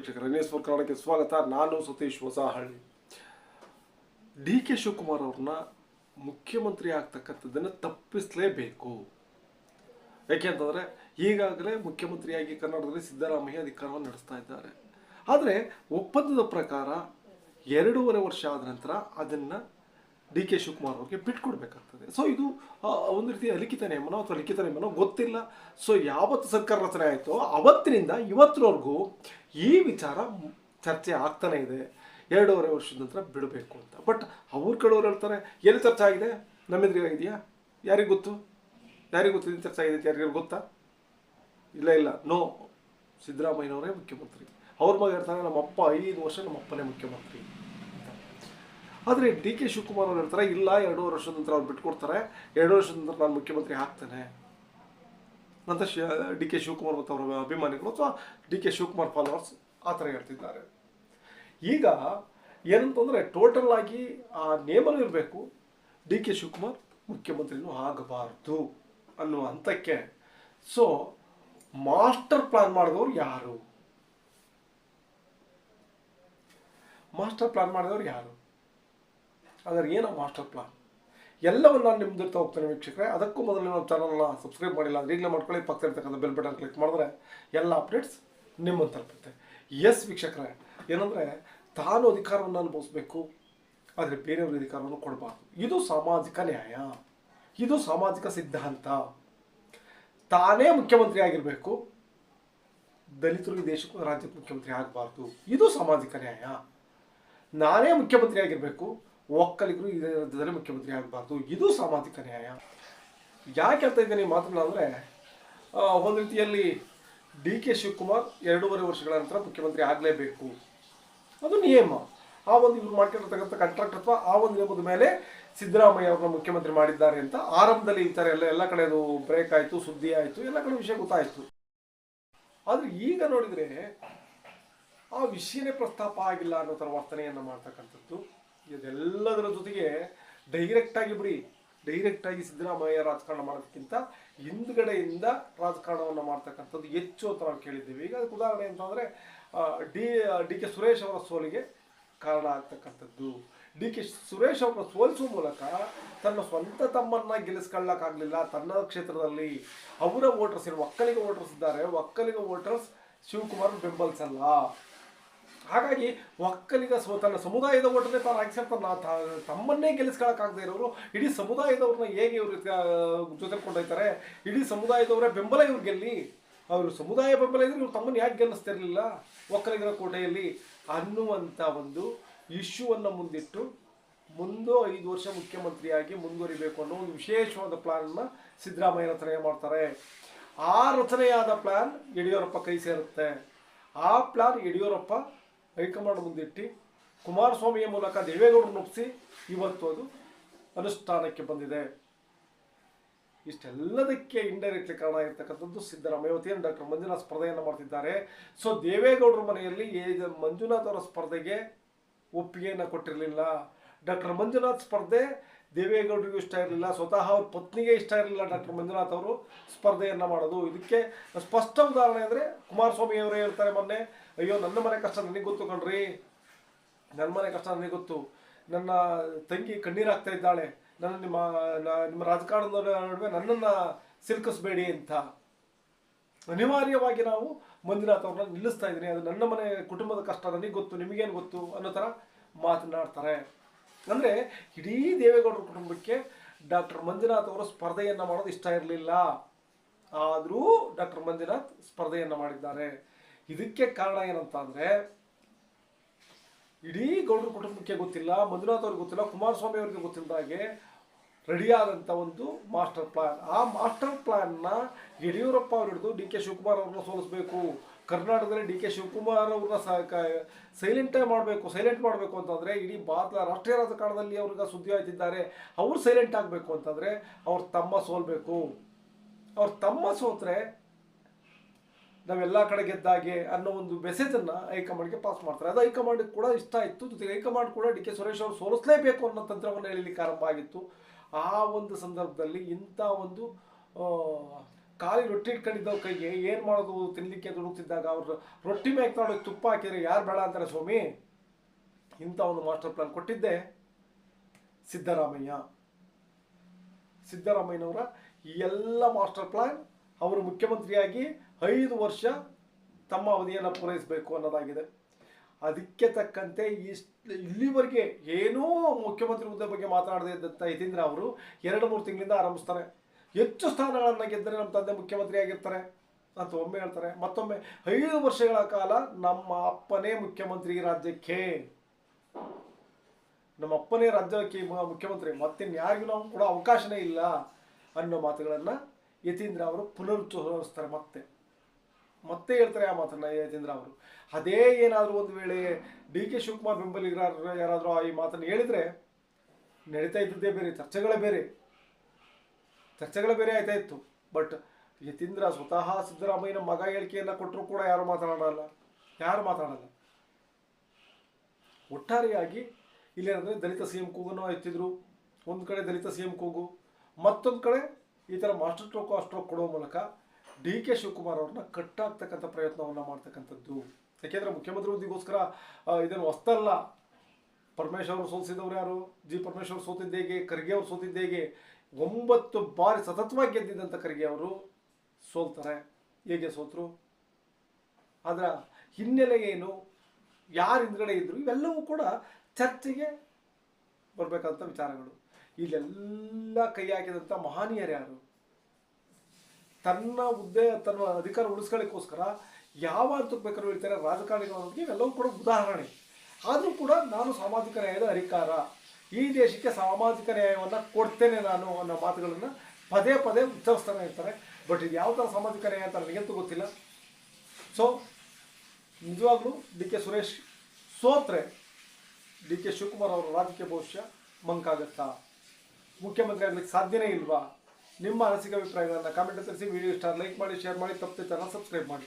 ವೀಕ್ಷಕರ ಫೋರ್ ಕನ್ನಡಕ್ಕೆ ಸ್ವಾಗತ. ನಾನು ಸತೀಶ್ ಹೊಸಹಳ್ಳಿ. ಡಿ ಕೆ ಶಿವಕುಮಾರ್ ಅವ್ರನ್ನ ಮುಖ್ಯಮಂತ್ರಿ ಆಗ್ತಕ್ಕಂಥದ್ದನ್ನು ತಪ್ಪಿಸಲೇಬೇಕು. ಯಾಕೆಂತಂದರೆ ಈಗಾಗಲೇ ಮುಖ್ಯಮಂತ್ರಿಯಾಗಿ ಕರ್ನಾಟಕದಲ್ಲಿ ಸಿದ್ದರಾಮಯ್ಯ ಅಧಿಕಾರವನ್ನು ನಡೆಸ್ತಾ ಇದ್ದಾರೆ. ಆದರೆ ಒಪ್ಪಂದದ ಪ್ರಕಾರ ಎರಡೂವರೆ ವರ್ಷ ಆದ ನಂತರ ಅದನ್ನು ಡಿ ಕೆ ಶಿವಕುಮಾರ್ ಅವ್ರಿಗೆ ಬಿಟ್ಕೊಡ್ಬೇಕಾಗ್ತದೆ. ಸೊ ಇದು ಒಂದು ರೀತಿಯ ಲಿಖಿತ ನಿಯಮನೋ ಅಥವಾ ಲಿಖಿತ ನಿಯಮನೋ ಗೊತ್ತಿಲ್ಲ. ಸೊ ಯಾವತ್ತು ಸರ್ಕಾರ ರಚನೆ ಆಯಿತೋ ಅವತ್ತಿನಿಂದ ಇವತ್ತಿನವರೆಗೂ ಈ ವಿಚಾರ ಚರ್ಚೆ ಆಗ್ತಾನೆ ಇದೆ. ಎರಡೂವರೆ ವರ್ಷದ ನಂತರ ಬಿಡಬೇಕು ಅಂತ. ಬಟ್ ಅವ್ರ ಕಡೆಯವ್ರು ಹೇಳ್ತಾರೆ, ಎಲ್ಲಿ ಚರ್ಚೆ ಆಗಿದೆ? ನಮ್ಮೆದುರಿಗಾಗಿದೆಯಾ ಯಾರಿಗೆ ಗೊತ್ತು? ಯಾರಿಗೆ ಗೊತ್ತು? ಇದು ಚರ್ಚೆ ಆಗಿದೆ ಯಾರಿಗಾರು ಗೊತ್ತಾ? ಇಲ್ಲ ಇಲ್ಲ. ನೋ ಸಿದ್ದರಾಮಯ್ಯನವರೇ ಮುಖ್ಯಮಂತ್ರಿ. ಅವ್ರ ಮಗ ಹೇಳ್ತಾರೆ ನಮ್ಮಪ್ಪ ಐದು ವರ್ಷ ನಮ್ಮಪ್ಪನೇ ಮುಖ್ಯಮಂತ್ರಿ. ಆದರೆ ಡಿ ಕೆ ಶಿವಕುಮಾರ್ ಅವ್ರು ಹೇಳ್ತಾರೆ, ಇಲ್ಲ, ಎರಡೂವರೆ ವರ್ಷದ ನಂತರ ಅವ್ರು ಬಿಟ್ಕೊಡ್ತಾರೆ ಎರಡು ವರ್ಷದ ನಂತರ ನಾನು ಮುಖ್ಯಮಂತ್ರಿ ಆಗ್ತೇನೆ. ಅಂತ ಶ ಡಿ ಕೆ ಶಿವಕುಮಾರ್ ಮತ್ತು ಅವರ ಅಭಿಮಾನಿಗಳು ಅಥವಾ ಡಿ ಕೆ ಶಿವಕುಮಾರ್ ಫಾಲೋವರ್ಸ್ ಆ ಥರ ಹೇಳ್ತಿದ್ದಾರೆ. ಈಗ ಏನಂತಂದರೆ ಟೋಟಲ್ ಆಗಿ ಆ ನೇಮನೂ ಇರಬೇಕು. ಡಿ ಕೆ ಶಿವಕುಮಾರ್ ಮುಖ್ಯಮಂತ್ರಿನೂ ಆಗಬಾರ್ದು ಅನ್ನುವ ಹಂತಕ್ಕೆ ಸೊ ಮಾಸ್ಟರ್ ಪ್ಲಾನ್ ಮಾಡಿದವರು ಯಾರು? ಮಾಸ್ಟರ್ ಪ್ಲಾನ್ ಮಾಡಿದವರು ಯಾರು? ಅದರ ಏನೋ ಮಾಸ್ಟರ್ ಪ್ಲಾನ್ ಎಲ್ಲವನ್ನು ನಾನು ನಿಮ್ಮ ಜೊತೆ ಹೋಗ್ತೇನೆ ವೀಕ್ಷಕರೇ. ಅದಕ್ಕೂ ಮೊದಲು ನಮ್ಮ ಚಾನಲ್ನ ಸಬ್ಸ್ಕ್ರೈಬ್ ಮಾಡಿಲ್ಲ ಅಂದರೆ ಈಗಲೇ ಮಾಡ್ಕೊಳ್ಳಿ. ಪಕ್ಕ ಇರ್ತಕ್ಕಂಥ ಬೆಲ್ ಬಟನ್ ಕ್ಲಿಕ್ ಮಾಡಿದ್ರೆ ಎಲ್ಲ ಅಪ್ಡೇಟ್ಸ್ ನಿಮ್ಮನ್ನು ತಲುಪುತ್ತೆ. ಎಸ್ ವೀಕ್ಷಕರೇ. ಏನಂದರೆ ತಾನು ಅಧಿಕಾರವನ್ನು ಅನುಭವಿಸ್ಬೇಕು, ಆದರೆ ಬೇರೆಯವ್ರ ಅಧಿಕಾರವನ್ನು ಕೊಡಬಾರ್ದು. ಇದು ಸಾಮಾಜಿಕ ನ್ಯಾಯ. ಇದು ಸಾಮಾಜಿಕ ಸಿದ್ಧಾಂತ. ತಾನೇ ಮುಖ್ಯಮಂತ್ರಿ ಆಗಿರಬೇಕು ದಲಿತರು ಈ ದೇಶಕ್ಕೂ ರಾಜ್ಯಕ್ಕೆ ಮುಖ್ಯಮಂತ್ರಿ ಆಗಬಾರ್ದು. ಇದು ಸಾಮಾಜಿಕ ನ್ಯಾಯ. ನಾನೇ ಮುಖ್ಯಮಂತ್ರಿ ಆಗಿರಬೇಕು ಒಕ್ಕಲಿಗರು ಇದೇ ರಾಜ್ಯದಲ್ಲಿ ಮುಖ್ಯಮಂತ್ರಿ ಆಗಬಾರ್ದು. ಇದು ಸಾಮಾಜಿಕ ನ್ಯಾಯ. ಯಾಕೆ ಹೇಳ್ತಾ ಇದ್ದೀನಿ ಮಾತನ್ನ ಅಂದರೆ ಒಂದು ರೀತಿಯಲ್ಲಿ ಡಿ ಕೆ ಶಿವಕುಮಾರ್ ಎರಡೂವರೆ ವರ್ಷಗಳ ನಂತರ ಮುಖ್ಯಮಂತ್ರಿ ಆಗಲೇಬೇಕು. ಅದು ನಿಯಮ. ಆ ಒಂದು ಇವ್ರು ಮಾಡ್ಕೊಂಡಿರ್ತಕ್ಕಂಥ ಕಾಂಟ್ರಾಕ್ಟ್ ಅಥವಾ ಆ ಒಂದು ನಿಯಮದ ಮೇಲೆ ಸಿದ್ದರಾಮಯ್ಯ ಅವ್ರನ್ನ ಮುಖ್ಯಮಂತ್ರಿ ಮಾಡಿದ್ದಾರೆ ಅಂತ ಆರಂಭದಲ್ಲಿ ಈ ಥರ ಎಲ್ಲ ಎಲ್ಲ ಕಡೆ ಅದು ಬ್ರೇಕ್ ಆಯಿತು, ಸುದ್ದಿ ಆಯಿತು, ಎಲ್ಲ ಕಡೆ ವಿಷಯ ಗೊತ್ತಾಯಿತು. ಆದರೆ ಈಗ ನೋಡಿದರೆ ಆ ವಿಷಯನೇ ಪ್ರಸ್ತಾಪ ಆಗಿಲ್ಲ ಅನ್ನೋ ಥರ ವರ್ತನೆಯನ್ನು ಮಾಡ್ತಕ್ಕಂಥದ್ದು. ಇದೆಲ್ಲದರ ಜೊತೆಗೆ ಡೈರೆಕ್ಟ್ ಆಗಿ ಬಿಡಿ ಡೈರೆಕ್ಟ್ ಆಗಿ ಸಿದ್ದರಾಮಯ್ಯ ರಾಜಕಾರಣ ಮಾಡೋದಕ್ಕಿಂತ ಹಿಂದ್ಗಡೆಯಿಂದ ರಾಜಕಾರಣವನ್ನು ಮಾಡ್ತಕ್ಕಂಥದ್ದು ಹೆಚ್ಚು ಅಂತ ನಾವು ಕೇಳಿದ್ದೀವಿ. ಈಗ ಅದಕ್ಕೆ ಉದಾಹರಣೆ ಅಂತಂದರೆ ಡಿ ಡಿ ಕೆ ಸುರೇಶ್ ಅವರ ಸೋಲಿಗೆ ಕಾರಣ ಆಗ್ತಕ್ಕಂಥದ್ದು. ಡಿ ಕೆ ಸುರೇಶ್ ಅವರ ಸೋಲಿಸುವ ಮೂಲಕ ತನ್ನ ಸ್ವಂತ ತಮ್ಮನ್ನ ಗೆಲ್ಲಿಸ್ಕೊಳ್ಳೋಕ್ಕಾಗಲಿಲ್ಲ ತನ್ನ ಕ್ಷೇತ್ರದಲ್ಲಿ. ಅವರ ವೋಟರ್ಸ್ ಏನು, ಒಕ್ಕಲಿಗ ವೋಟರ್ಸ್ ಇದ್ದಾರೆ. ಒಕ್ಕಲಿಗ ವೋಟರ್ಸ್ ಶಿವಕುಮಾರ್ ಬೆಂಬಲಿಸಲ್ಲ. ಹಾಗಾಗಿ ಒಕ್ಕಲಿಗ ಸೊ ತನ್ನ ಸಮುದಾಯದ ಓಟನ್ನೇ ತಾನು ಆಕ್ಸೆಪ್ಟ್ ತನ್ನ ತಮ್ಮನ್ನೇ ಗೆಲ್ಲಿಸ್ಕೊಳಕ್ಕಾಗದೇ ಇರೋರು, ಇಡೀ ಸಮುದಾಯದವ್ರನ್ನ ಹೇಗೆ ಇವರು ಜೊತೆ ಕೊಂಡೊಯ್ತಾರೆ ಇಡೀ ಸಮುದಾಯದವರ ಬೆಂಬಲ ಇವ್ರು ಗೆಲ್ಲಿ, ಅವರು ಸಮುದಾಯ ಬೆಂಬಲ ಇದ್ರೆ ಇವ್ರು ತಮ್ಮನ್ನು ಯಾಕೆ ಗೆಲ್ಲಿಸ್ತಿರ್ಲಿಲ್ಲ? ಒಕ್ಕಲಿಗರ ಕೋಟೆಯಲ್ಲಿ ಅನ್ನುವಂಥ ಒಂದು ಇಶ್ಯೂವನ್ನು ಮುಂದಿಟ್ಟು ಮುಂದೆ ಐದು ವರ್ಷ ಮುಖ್ಯಮಂತ್ರಿಯಾಗಿ ಮುಂದುವರಿಬೇಕು ಅನ್ನೋ ಒಂದು ವಿಶೇಷವಾದ ಪ್ಲಾನ್ನ ಸಿದ್ದರಾಮಯ್ಯ ರಚನೆ ಮಾಡ್ತಾರೆ. ಆ ರಚನೆಯಾದ ಪ್ಲಾನ್ ಯಡಿಯೂರಪ್ಪ ಕೈ ಸೇರುತ್ತೆ. ಆ ಪ್ಲಾನ್ ಯಡಿಯೂರಪ್ಪ ಹೈಕಮಾಂಡ್ ಮುಂದಿಟ್ಟು ಕುಮಾರಸ್ವಾಮಿಯ ಮೂಲಕ ದೇವೇಗೌಡರು ಒಪ್ಪಿಸಿ ಇವತ್ತು ಅದು ಅನುಷ್ಠಾನಕ್ಕೆ ಬಂದಿದೆ. ಇಷ್ಟೆಲ್ಲದಕ್ಕೆ ಇಂಡೈರೆಕ್ಟ್ಲಿ ಕಾರಣ ಆಗಿರ್ತಕ್ಕಂಥದ್ದು ಸಿದ್ದರಾಮಯ್ಯ ವತಿಯನ್ನು ಡಾಕ್ಟರ್ ಮಂಜುನಾಥ್ ಸ್ಪರ್ಧೆಯನ್ನು ಮಾಡ್ತಿದ್ದಾರೆ. ಸೊ ದೇವೇಗೌಡರ ಮನೆಯಲ್ಲಿ ಮಂಜುನಾಥ್ ಅವರ ಸ್ಪರ್ಧೆಗೆ ಒಪ್ಪಿಗೆಯನ್ನು ಕೊಟ್ಟಿರಲಿಲ್ಲ. ಡಾಕ್ಟರ್ ಮಂಜುನಾಥ್ ಸ್ಪರ್ಧೆ ದೇವೇಗೌಡರಿಗೂ ಇಷ್ಟ ಇರಲಿಲ್ಲ, ಸ್ವತಃ ಅವ್ರ ಪತ್ನಿಗೆ ಇಷ್ಟ ಇರಲಿಲ್ಲ ಡಾಕ್ಟರ್ ಮಂಜುನಾಥ್ ಅವರು ಸ್ಪರ್ಧೆಯನ್ನು ಮಾಡೋದು. ಇದಕ್ಕೆ ಸ್ಪಷ್ಟ ಉದಾಹರಣೆ ಅಂದರೆ ಕುಮಾರಸ್ವಾಮಿ ಅವರೇ ಹೇಳ್ತಾರೆ ಮೊನ್ನೆ. ಅಯ್ಯೋ, ನನ್ನ ಮನೆ ಕಷ್ಟ ನನಗೆ ಗೊತ್ತು ಕಣ್ರಿ. ನನ್ನ ಮನೆ ಕಷ್ಟ ನನಗೆ ಗೊತ್ತು. ನನ್ನ ತಂಗಿ ಕಣ್ಣೀರಾಗ್ತಾ ಇದ್ದಾಳೆ. ನನ್ನ ನಿಮ್ಮ ನಿಮ್ಮ ರಾಜಕಾರಣದ ನಡುವೆ ನನ್ನನ್ನು ಸಿಲುಕಿಸ್ಬೇಡಿ ಅಂತ. ಅನಿವಾರ್ಯವಾಗಿ ನಾವು ಮಂಜುನಾಥ್ ಅವ್ರನ್ನ ನಿಲ್ಲಿಸ್ತಾ ಇದ್ದೀನಿ. ಅದು ನನ್ನ ಮನೆ ಕುಟುಂಬದ ಕಷ್ಟ, ನನಗೆ ಗೊತ್ತು, ನಿಮಗೇನು ಗೊತ್ತು ಅನ್ನೋ ಥರ ಮಾತನಾಡ್ತಾರೆ. ಅಂದರೆ ಇಡೀ ದೇವೇಗೌಡರ ಕುಟುಂಬಕ್ಕೆ ಡಾಕ್ಟರ್ ಮಂಜುನಾಥ್ ಅವರು ಸ್ಪರ್ಧೆಯನ್ನು ಮಾಡೋದು ಇಷ್ಟ ಇರಲಿಲ್ಲ. ಆದರೂ ಡಾಕ್ಟರ್ ಮಂಜುನಾಥ್ ಸ್ಪರ್ಧೆಯನ್ನು ಮಾಡಿದ್ದಾರೆ. ಇದಕ್ಕೆ ಕಾರಣ ಏನಂತ ಅಂದರೆ ಇಡೀ ಗೌಡರ ಕುಟುಂಬಕ್ಕೆ ಗೊತ್ತಿಲ್ಲ, ಮಂಜುನಾಥ್ ಅವ್ರಿಗೆ ಗೊತ್ತಿಲ್ಲ, ಕುಮಾರಸ್ವಾಮಿ ಅವ್ರಿಗೆ ಗೊತ್ತಿಲ್ಲದ ಹಾಗೆ ರೆಡಿಯಾದಂಥ ಒಂದು ಮಾಸ್ಟರ್ ಪ್ಲಾನ್ ಆ ಮಾಸ್ಟರ್ ಪ್ಲಾನ್ನ ಯಡಿಯೂರಪ್ಪ ಅವರು ಹಿಡಿದು ಡಿ ಕೆ ಶಿವಕುಮಾರ್ ಅವ್ರನ್ನ ಸೋಲಿಸಬೇಕು. ಕರ್ನಾಟಕದಲ್ಲಿ ಡಿ ಕೆ ಶಿವಕುಮಾರ್ ಅವ್ರನ್ನ ಸೈಲೆಂಟೇ ಮಾಡಬೇಕು ಸೈಲೆಂಟ್ ಮಾಡಬೇಕು ಅಂತಂದರೆ ಇಡೀ ಭಾರತ ರಾಷ್ಟ್ರೀಯ ರಾಜಕಾರಣದಲ್ಲಿ ಅವ್ರಿಗೆ ಸುದ್ದಿ ಆಯ್ತಿದ್ದಾರೆ. ಅವ್ರು ಸೈಲೆಂಟ್ ಆಗಬೇಕು ಅಂತಂದರೆ ಅವ್ರ ತಮ್ಮ ಸೋಲ್ಬೇಕು. ಅವ್ರ ತಮ್ಮ ಸೋತ್ರೆ ನಾವೆಲ್ಲ ಕಡೆ ಗೆದ್ದಾಗೆ ಅನ್ನೋ ಒಂದು ಮೆಸೇಜನ್ನು ಹೈಕಮಾಂಡ್ಗೆ ಪಾಸ್ ಮಾಡ್ತಾರೆ. ಅದು ಹೈಕಮಾಂಡ್ ಕೂಡ ಇಷ್ಟ ಆಯಿತು ಜೊತೆಗೆ ಹೈಕಮಾಂಡ್ ಕೂಡ ಡಿ ಕೆ ಸುರೇಶ್ ಅವರು ಸೋಲಿಸಲೇಬೇಕು ಅನ್ನೋ ತಂತ್ರವನ್ನು ಹೇಳಲಿಕ್ಕೆ ಆರಂಭ ಆಗಿತ್ತು. ಆ ಒಂದು ಸಂದರ್ಭದಲ್ಲಿ ಇಂಥ ಒಂದು ಖಾಲಿ ರೊಟ್ಟಿ ಇಟ್ಕೊಂಡಿದ್ದವ್ ಕೈಗೆ ಏನು ಮಾಡೋದು ತಿನ್ನಲಿಕ್ಕೆ ದುಡುಕ್ತಿದ್ದಾಗ ಅವರು ರೊಟ್ಟಿ ಮೇಲೆ ತೊಗೊಂಡು ತುಪ್ಪ ಹಾಕಿದ್ರೆ ಯಾರು ಬೇಡ ಅಂತಾರೆ ಸ್ವಾಮಿ? ಇಂಥ ಒಂದು ಮಾಸ್ಟರ್ ಪ್ಲಾನ್ ಕೊಟ್ಟಿದ್ದೆ. ಸಿದ್ದರಾಮಯ್ಯ. ಸಿದ್ದರಾಮಯ್ಯನವರ ಈ ಎಲ್ಲ ಮಾಸ್ಟರ್ ಪ್ಲಾನ್ ಅವರು ಮುಖ್ಯಮಂತ್ರಿಯಾಗಿ ಐದು ವರ್ಷ ತಮ್ಮ ಅವಧಿಯನ್ನು ಪೂರೈಸಬೇಕು ಅನ್ನೋದಾಗಿದೆ. ಅದಕ್ಕೆ ತಕ್ಕಂತೆ ಇಷ್ಟು ಇಲ್ಲಿವರೆಗೆ ಏನೋ ಮುಖ್ಯಮಂತ್ರಿ ಹುದ್ದೆ ಬಗ್ಗೆ ಮಾತನಾಡದೇ ಇದ್ದಂಥ ಯತೀಂದ್ರ ಅವರು ಎರಡು ಮೂರು ತಿಂಗಳಿಂದ ಆರಂಭಿಸ್ತಾರೆ. ಹೆಚ್ಚು ಸ್ಥಾನಗಳನ್ನು ಗೆದ್ದರೆ ನಮ್ಮ ತಂದೆ ಮುಖ್ಯಮಂತ್ರಿ ಆಗಿರ್ತಾರೆ. ಅಂತ ಒಮ್ಮೆ ಹೇಳ್ತಾರೆ, ಮತ್ತೊಮ್ಮೆ, ಐದು ವರ್ಷಗಳ ಕಾಲ ನಮ್ಮ ಅಪ್ಪನೇ ಮುಖ್ಯಮಂತ್ರಿ ರಾಜ್ಯಕ್ಕೆ. ನಮ್ಮ ಅಪ್ಪನೇ ರಾಜ್ಯಕ್ಕೆ ಮುಖ್ಯಮಂತ್ರಿ ಮುಖ್ಯಮಂತ್ರಿ ಮತ್ತಿನ್ಯಾರಿಗೂ ನಾವು ಕೂಡ ಅವಕಾಶನೇ ಇಲ್ಲ ಅನ್ನೋ ಮಾತುಗಳನ್ನು ಯತೀಂದ್ರ ಅವರು ಪುನರುಚ್ಚರಿಸ್ತಾರೆ ಮತ್ತೆ. ಮತ್ತೆ ಹೇಳ್ತಾರೆ ಆ ಮಾತನ್ನ ಯತೀಂದ್ರ ಅವರು. ಅದೇ ಏನಾದರೂ ಒಂದು ವೇಳೆ ಡಿ ಕೆ ಶಿವಕುಮಾರ್ ಬೆಂಬಲಿಗರ ಯಾರಾದರೂ ಈ ಮಾತನ್ನು ಹೇಳಿದರೆ ನಡೀತಾ ಇದ್ದದ್ದೇ ಬೇರೆ, ಚರ್ಚೆಗಳೇ ಬೇರೆ. ಚರ್ಚೆಗಳೇ ಬೇರೆ ಆಯ್ತಾ ಇತ್ತು. ಬಟ್ ಯತೀಂದ್ರ ಸ್ವತಃ ಸಿದ್ದರಾಮಯ್ಯನ ಮಗ ಹೇಳಿಕೆಯನ್ನು ಕೊಟ್ಟರು ಕೂಡ ಯಾರು ಮಾತನಾಡಲ್ಲ. ಯಾರು ಮಾತನಾಡಲ್ಲ. ಒಟ್ಟಾರೆಯಾಗಿ ಇಲ್ಲೇನಂದರೆ ದಲಿತ ಸಿ ಎಂ ಕೂಗನ್ನು ಎತ್ತಿದ್ರು. ಒಂದು ಕಡೆ ದಲಿತ ಸಿ ಎಂ ಕೂಗು, ಮತ್ತೊಂದು ಕಡೆ ಈ ಥರ ಮಾಸ್ಟರ್ ಸ್ಟ್ರೋಕ್ ಆ ಸ್ಟ್ರೋಕ್ ಕೊಡೋ ಮೂಲಕ ಡಿ ಕೆ ಶಿವಕುಮಾರ್ ಅವ್ರನ್ನ ಕಟ್ಟಾಗ್ತಕ್ಕಂಥ ಪ್ರಯತ್ನವನ್ನು ಮಾಡ್ತಕ್ಕಂಥದ್ದು. ಯಾಕೆಂದರೆ ಮುಖ್ಯಮಂತ್ರಿ ಹುದ್ದೆಗೋಸ್ಕರ ಇದನ್ನು ಹೊಸ್ತಲ್ಲ. ಪರಮೇಶ್ವರ್ ಅವರು ಸೋಲಿಸಿದವರು ಯಾರು? ಜಿ ಪರಮೇಶ್ವರ್ ಸೋತಿದ್ದ ಹೇಗೆ? ಖರ್ಗೆ ಅವರು ಸೋತಿದ್ದ ಹೇಗೆ? ಒಂಬತ್ತು ಬಾರಿ ಸತತವಾಗಿ ಗೆದ್ದಿದ್ದಂಥ ಖರ್ಗೆ ಅವರು ಸೋಲ್ತಾರೆ. ಹೇಗೆ ಸೋತರು? ಅದರ ಹಿನ್ನೆಲೆ ಏನು? ಯಾರು ಹಿಂದ್ಗಡೆ ಇದ್ದರು ಇವೆಲ್ಲವೂ ಕೂಡ ಚರ್ಚೆಗೆ ಬರಬೇಕಂತ ವಿಚಾರಗಳು. ಇಲ್ಲೆಲ್ಲ ಕೈ ಹಾಕಿದಂಥ ಮಹನೀಯರು ಯಾರು? ತನ್ನ ಹುದ್ದೆ ತನ್ನ ಅಧಿಕಾರ ಉಳಿಸ್ಕೊಳ್ಳೋಕ್ಕೋಸ್ಕರ ಯಾವ ಹಂತಕ್ಕೆ ಬೇಕಾದ್ರೂ ಹೇಳ್ತಾರೆ, ರಾಜಕಾರಣಿಗಳು ಇವೆಲ್ಲವೂ ಕೂಡ ಉದಾಹರಣೆ. ಆದರೂ ಕೂಡ ನಾನು ಸಾಮಾಜಿಕ ನ್ಯಾಯದ ಅಧಿಕಾರ, ಈ ದೇಶಕ್ಕೆ ಸಾಮಾಜಿಕ ನ್ಯಾಯವನ್ನು ಕೊಡ್ತೇನೆ ನಾನು ಅನ್ನೋ ಮಾತುಗಳನ್ನು ಪದೇ ಪದೇ ಉಚ್ಚರಿಸ್ತಾನೆ ಇರ್ತಾರೆ. ಬಟ್ ಇದು ಯಾವ ಥರ ಸಾಮಾಜಿಕ ನ್ಯಾಯ ಅಂತ ನನಗಂತೂ ಗೊತ್ತಿಲ್ಲ. ಸೊ ನಿಜವಾಗ್ಲೂ ಡಿ ಕೆ ಸುರೇಶ್ ಸೋತ್ರೆ ಡಿ ಕೆ ಶಿವಕುಮಾರ್ ಅವರ ರಾಜಕೀಯ ಭವಿಷ್ಯ ಮಂಕಾಗತ್ತಾ? ಮುಖ್ಯಮಂತ್ರಿ ಆಗಲಿಕ್ಕೆ ಸಾಧ್ಯನೇ ಇಲ್ವಾ? ನಿಮ್ಮ ಅನಸಿಕ ಅಭಿಪ್ರಾಯಗಳನ್ನು ಕಾಮೆಂಟ್ ತಿಳಿಸಿ ವಿಡಿಯೋ ಇಷ್ಟ ಲೈಕ್ ಮಾಡಿ ಶೇರ್ ಮಾಡಿ, ತಪ್ಪದೆ ಚಾನಲ್ ಸಬ್ಸ್ಕ್ರೈಬ್ ಮಾಡಿ.